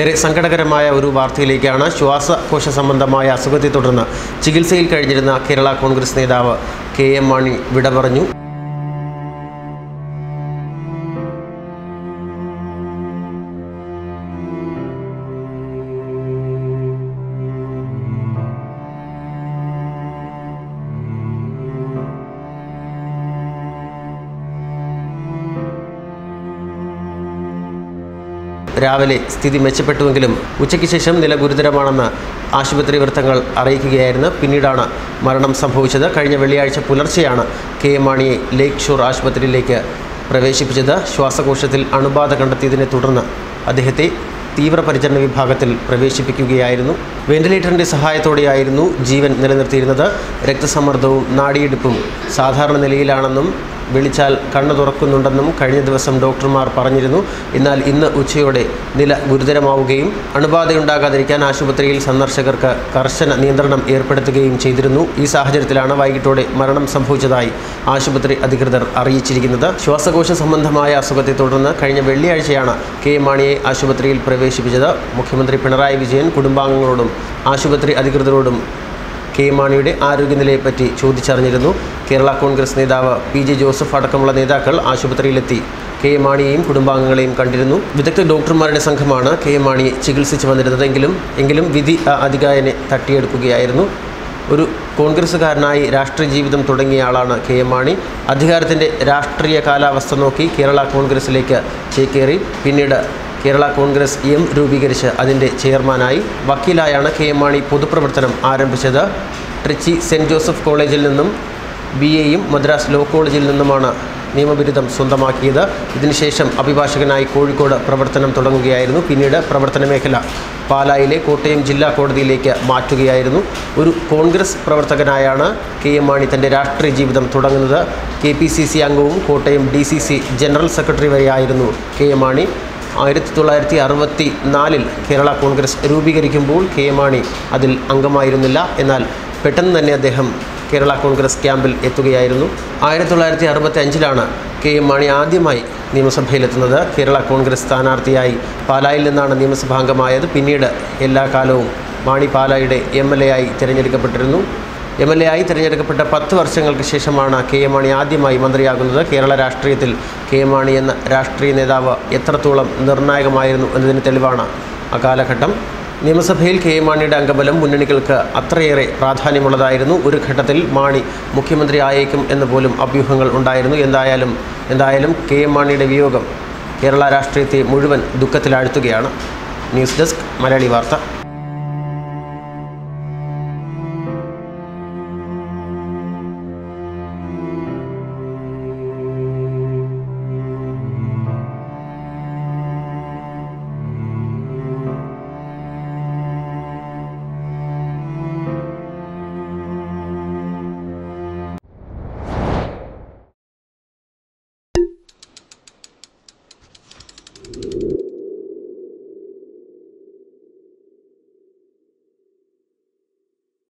ഏറെ സങ്കടകരമായ ഒരു വാർത്തയിലേക്കാണ് ശ്വാസകോശ സംബന്ധമായ അസുഖത്തെ തുടർന്ന് ചികിത്സയിൽ കഴിഞ്ഞിരുന്ന കേരള കോൺഗ്രസ് നേതാവ് കെ എം മാണി വിട പറഞ്ഞു. രാവിലെ സ്ഥിതി മെച്ചപ്പെട്ടുവെങ്കിലും ഉച്ചയ്ക്ക് ശേഷം നില ഗുരുതരമാണെന്ന് ആശുപത്രി വൃത്തങ്ങൾ അറിയിക്കുകയായിരുന്നു. പിന്നീടാണ് മരണം സംഭവിച്ചത്. കഴിഞ്ഞ വെള്ളിയാഴ്ച പുലർച്ചെയാണ് കെ എം മാണിയെ ലേക്ക് ഷോർ ആശുപത്രിയിലേക്ക് പ്രവേശിപ്പിച്ചത്. ശ്വാസകോശത്തിൽ അണുബാധ കണ്ടെത്തിയതിനെ തുടർന്ന് അദ്ദേഹത്തെ തീവ്രപരിചരണ വിഭാഗത്തിൽ പ്രവേശിപ്പിക്കുകയായിരുന്നു. വെന്റിലേറ്ററിന്റെ സഹായത്തോടെയായിരുന്നു ജീവൻ നിലനിർത്തിയിരുന്നത്. രക്തസമ്മർദ്ദവും നാടിയെടുപ്പും സാധാരണ നിലയിലാണെന്നും വിളിച്ചാൽ കണ്ണു തുറക്കുന്നുണ്ടെന്നും കഴിഞ്ഞ ദിവസം ഡോക്ടർമാർ പറഞ്ഞിരുന്നു. എന്നാൽ ഇന്ന് ഉച്ചയോടെ നില ഗുരുതരമാവുകയും അണുബാധയുണ്ടാകാതിരിക്കാൻ ആശുപത്രിയിൽ സന്ദർശകർക്ക് കർശന നിയന്ത്രണം ഏർപ്പെടുത്തുകയും ചെയ്തിരുന്നു. ഈ സാഹചര്യത്തിലാണ് വൈകിട്ടോടെ മരണം സംഭവിച്ചതായി ആശുപത്രി അധികൃതർ അറിയിച്ചിരിക്കുന്നത്. ശ്വാസകോശ സംബന്ധമായ അസുഖത്തെ തുടർന്ന് കഴിഞ്ഞ വെള്ളിയാഴ്ചയാണ് കെ മാണിയെ ആശുപത്രിയിൽ പ്രവേശിപ്പിച്ചത്. മുഖ്യമന്ത്രി പിണറായി വിജയൻ കുടുംബാംഗങ്ങളോടും ആശുപത്രി അധികൃതരോടും കെ മാണിയുടെ ആരോഗ്യനിലയെപ്പറ്റി ചോദിച്ചറിഞ്ഞിരുന്നു. കേരള കോൺഗ്രസ് നേതാവ് പി ജെ ജോസഫ് അടക്കമുള്ള നേതാക്കൾ ആശുപത്രിയിലെത്തി. കെ മാണിയെയും കുടുംബാംഗങ്ങളെയും കണ്ടിരുന്നു. വിദഗ്ധ ഡോക്ടർമാരുടെ സംഘമാണ് കെ മാണിയെ ചികിത്സിച്ച് വന്നിരുന്നതെങ്കിലും എങ്കിലും വിധി ആ അധികായനെ തട്ടിയെടുക്കുകയായിരുന്നു. ഒരു കോൺഗ്രസ്സുകാരനായി രാഷ്ട്രീയ ജീവിതം തുടങ്ങിയ ആളാണ് കെ എം മാണി. അധികാരത്തിന്റെ രാഷ്ട്രീയ കാലാവസ്ഥ നോക്കി കേരള കോൺഗ്രസിലേക്ക് ചേക്കേറി. പിന്നീട് കേരള കോൺഗ്രസ് എം രൂപീകരിച്ച് അതിന്റെ ചെയർമാനായി വക്കീലായാണ് കെ എം മാണി പൊതുപ്രവർത്തനം ആരംഭിച്ചത്. ട്രിച്ചി സെന്റ് ജോസഫ് കോളേജിൽ നിന്നും ബി എയും മദ്രാസ് ലോ കോളേജിൽ നിന്നുമാണ് നിയമബിരുദം സ്വന്തമാക്കിയത്. ഇതിനുശേഷം അഭിഭാഷകനായി കോഴിക്കോട് പ്രവർത്തനം തുടങ്ങുകയായിരുന്നു. പിന്നീട് പ്രവർത്തന മേഖല പാലായിലെ കോട്ടയം ജില്ലാ കോടതിയിലേക്ക് മാറ്റുകയായിരുന്നു. ഒരു കോൺഗ്രസ് പ്രവർത്തകനായാണ് കെ എം മാണി തന്റെ രാഷ്ട്രീയ ജീവിതം തുടങ്ങുന്നത്. കെ പി സി സി അംഗവും Kottayam D C C general secretary വരെയായിരുന്നു കെ എം മാണി. ആയിരത്തി തൊള്ളായിരത്തി അറുപത്തി നാലിൽ കേരള കോൺഗ്രസ് രൂപീകരിക്കുമ്പോൾ കെ മാണി അതിൽ അംഗമായിരുന്നില്ല. എന്നാൽ പെട്ടെന്ന് തന്നെ അദ്ദേഹം കേരള കോൺഗ്രസ് ക്യാമ്പിൽ എത്തുകയായിരുന്നു. ആയിരത്തി തൊള്ളായിരത്തി അറുപത്തി അഞ്ചിലാണ് കെ എം മാണി ആദ്യമായി നിയമസഭയിലെത്തുന്നത്. കേരള കോൺഗ്രസ് സ്ഥാനാർത്ഥിയായി പാലായിൽ നിന്നാണ് നിയമസഭാംഗമായത്. പിന്നീട് എല്ലാ കാലവും മാണി പാലായുടെ എം എൽ എ ആയി തിരഞ്ഞെടുക്കപ്പെട്ടിരുന്നു. എം എൽ എ ആയി തിരഞ്ഞെടുക്കപ്പെട്ട പത്ത് വർഷങ്ങൾക്ക് ശേഷമാണ് കെ എം മാണി ആദ്യമായി മന്ത്രിയാകുന്നത്. കേരള രാഷ്ട്രീയത്തിൽ കെ എം മാണി എന്ന രാഷ്ട്രീയ നേതാവ് എത്രത്തോളം നിർണായകമായിരുന്നു എന്നതിന് തെളിവാണ് ആ കാലഘട്ടം നിയമസഭയിൽ കെ എം മാണിയുടെ അംഗബലം മുന്നണികൾക്ക് അത്രയേറെ പ്രാധാന്യമുള്ളതായിരുന്നു. ഒരു ഘട്ടത്തിൽ മാണി മുഖ്യമന്ത്രി ആയേക്കും എന്ന് പോലും അഭ്യൂഹങ്ങൾ ഉണ്ടായിരുന്നു. എന്തായാലും എന്തായാലും കെ എം മാണിയുടെ വിയോഗം കേരള രാഷ്ട്രീയത്തെ മുഴുവൻ ദുഃഖത്തിലാഴ്ത്തുകയാണ്. ന്യൂസ് ഡെസ്ക് മലയാളി വാർത്ത.